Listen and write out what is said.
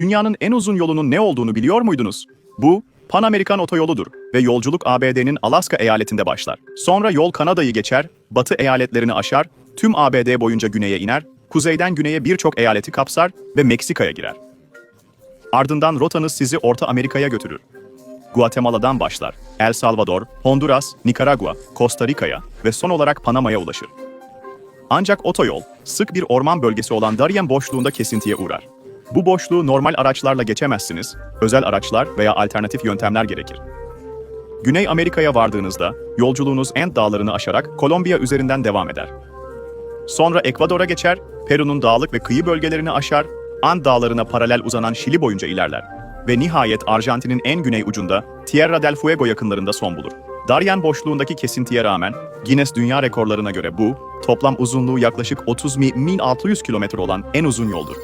Dünyanın en uzun yolunun ne olduğunu biliyor muydunuz? Bu, Pan Amerikan otoyoludur ve yolculuk ABD'nin Alaska eyaletinde başlar. Sonra yol Kanada'yı geçer, batı eyaletlerini aşar, tüm ABD boyunca güneye iner, kuzeyden güneye birçok eyaleti kapsar ve Meksika'ya girer. Ardından rotanız sizi Orta Amerika'ya götürür. Guatemala'dan başlar, El Salvador, Honduras, Nikaragua, Costa Rica'ya ve son olarak Panama'ya ulaşır. Ancak otoyol, sık bir orman bölgesi olan Darien boşluğunda kesintiye uğrar. Bu boşluğu normal araçlarla geçemezsiniz, özel araçlar veya alternatif yöntemler gerekir. Güney Amerika'ya vardığınızda, yolculuğunuz Ant dağlarını aşarak Kolombiya üzerinden devam eder. Sonra Ekvador'a geçer, Peru'nun dağlık ve kıyı bölgelerini aşar, Ant dağlarına paralel uzanan Şili boyunca ilerler ve nihayet Arjantin'in en güney ucunda Tierra del Fuego yakınlarında son bulur. Darien boşluğundaki kesintiye rağmen Guinness Dünya Rekorlarına göre bu, toplam uzunluğu yaklaşık 30 mi 1600 kilometre olan en uzun yoldur.